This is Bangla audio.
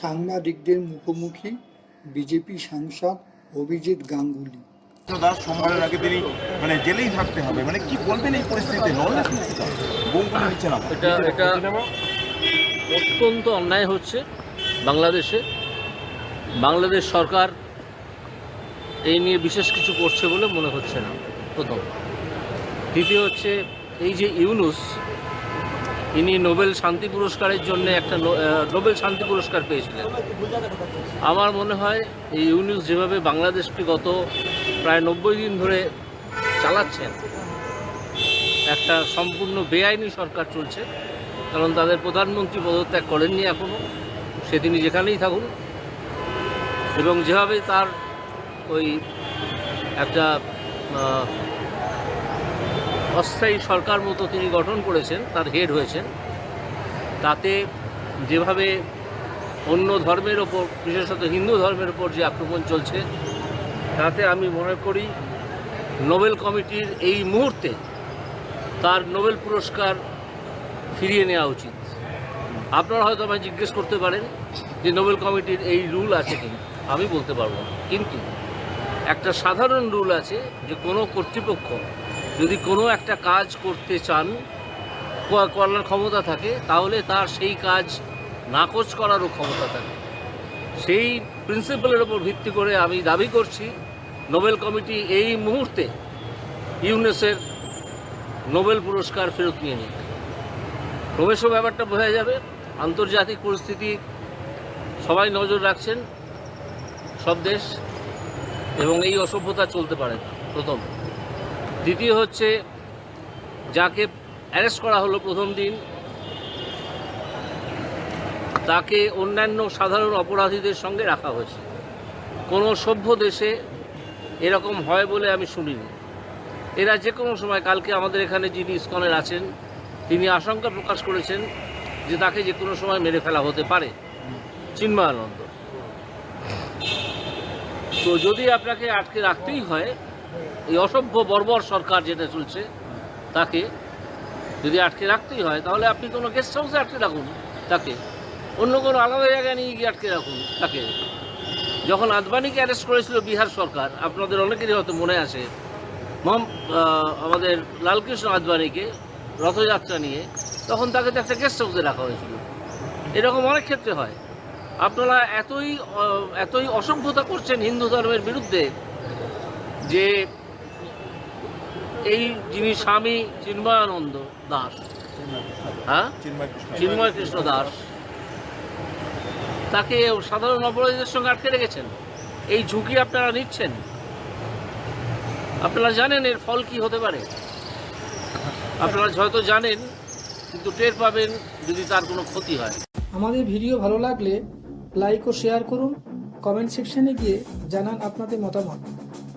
সাংবাদিকদের মুখোমুখি বিজেপি সাংসদ অভিজিৎ গাঙ্গুলি। দাস সোমবারের আগে তিনি মানে জেলেই থাকতে হবে। মানে কি বলবেন এই পরিস্থিতিতে? লড়লেন বোম না। এটা এটা অত্যন্ত অন্যায় হচ্ছে বাংলাদেশে। বাংলাদেশ সরকার এই নিয়ে বিশেষ কিছু করছে বলে মনে হচ্ছে না। প্রথম। দ্বিতীয় হচ্ছে এই যে ইউনুস ইনি নোবেল শান্তি পুরস্কারের জন্য একটা নোবেল শান্তি পুরস্কার পেয়েছিলেন। আমার মনে হয় এই ইউনুস যেভাবে বাংলাদেশকে গত প্রায় নব্বই দিন ধরে চালাচ্ছেন, একটা সম্পূর্ণ বেআইনি সরকার চলছে। কারণ তাদের প্রধানমন্ত্রী পদত্যাগ করেননি এখনও সে তিনি যেখানেই থাকুন। এবং যেভাবে তার ওই একটা অস্থায়ী সরকার মতো তিনি গঠন করেছেন, তার হেড হয়েছেন। তাতে যেভাবে অন্য ধর্মের ওপর, বিশেষত হিন্দু ধর্মের ওপর যে আক্রমণ চলছে, তাতে আমি মনে করি নোবেল কমিটির এই মুহূর্তে তার নোবেল পুরস্কার ফিরিয়ে নেওয়া উচিত। আপনারা হয়তো আমায় জিজ্ঞেস করতে পারেন যে নোবেল কমিটির এই রুল আছে কি আমি বলতে পারব না। কিন্তু একটা সাধারণ রুল আছে যে কোনো কর্তৃপক্ষ যদি কোনো একটা কাজ করতে চান করার ক্ষমতা থাকে, তাহলে তার সেই কাজ নাকচ করারও ক্ষমতা থাকে। সেই প্রিন্সিপালের ওপর ভিত্তি করে আমি দাবি করছি নোবেল কমিটি এই মুহূর্তে ইউনেসের নোবেল পুরস্কার ফেরত নিয়ে নিক। ক্রমেশ ব্যাপারটা বোঝা যাবে, আন্তর্জাতিক পরিস্থিতি, সবাই নজর রাখছেন, সব দেশ, এবং এই অসভ্যতা চলতে পারে প্রথম। দ্বিতীয় হচ্ছে যাকে অ্যারেস্ট করা হলো প্রথম দিন, তাকে অন্যান্য সাধারণ অপরাধীদের সঙ্গে রাখা হয়েছে। কোনো সভ্য দেশে এরকম হয় বলে আমি শুনিনি। এরা যে কোনো সময়, কালকে আমাদের এখানে যিনি ইস্কনের আছেন, তিনি আশঙ্কা প্রকাশ করেছেন যে তাকে যে কোনো সময় মেরে ফেলা হতে পারে। চিন্ময়ানন্দ। তো যদি আপনাকে আটকে রাখতেই হয় এই অসভ্য, বর্বর সরকার যেটা চলছে, তাকে যদি আটকে রাখতেই হয়, তাহলে আপনি কোনো গেস্ট হাউসে আটকে রাখুন তাকে। অন্য কোনো আলাদা জায়গায় নিয়ে গিয়ে আটকে রাখুন তাকে। যখন আদবানিকে অ্যারেস্ট করেছিল বিহার সরকার, আপনাদের অনেকেরই হয়তো মনে আছে আমাদের লালকৃষ্ণ আদবানিকে রথযাত্রা নিয়ে, তখন তাকে তো একটা গেস্ট হাউসে রাখা হয়েছিল। এরকম অনেক ক্ষেত্রে হয়। আপনারা এতই এতই অসভ্যতা করছেন হিন্দু ধর্মের বিরুদ্ধে যে এই যিনি স্বামী চিন্ময়ানন্দ দাস। হ্যাঁ? চিন্ময় কৃষ্ণ চিন্ময় কৃষ্ণ দাস। তাকে সাধারণ অপরাধীদের সঙ্গে আটকে রেখেছেন। এই ঝুঁকি আপনারা নিচ্ছেন? আপনারা জানেন এর ফল কি হতে পারে? আপনারা হয়তো জানেন কিন্তু টের পাবেন যদি তার কোনো ক্ষতি হয়। আমাদের ভিডিও ভালো লাগলে লাইক ও শেয়ার করুন। কমেন্ট সেকশনে গিয়ে জানান আপনাদের মতামত।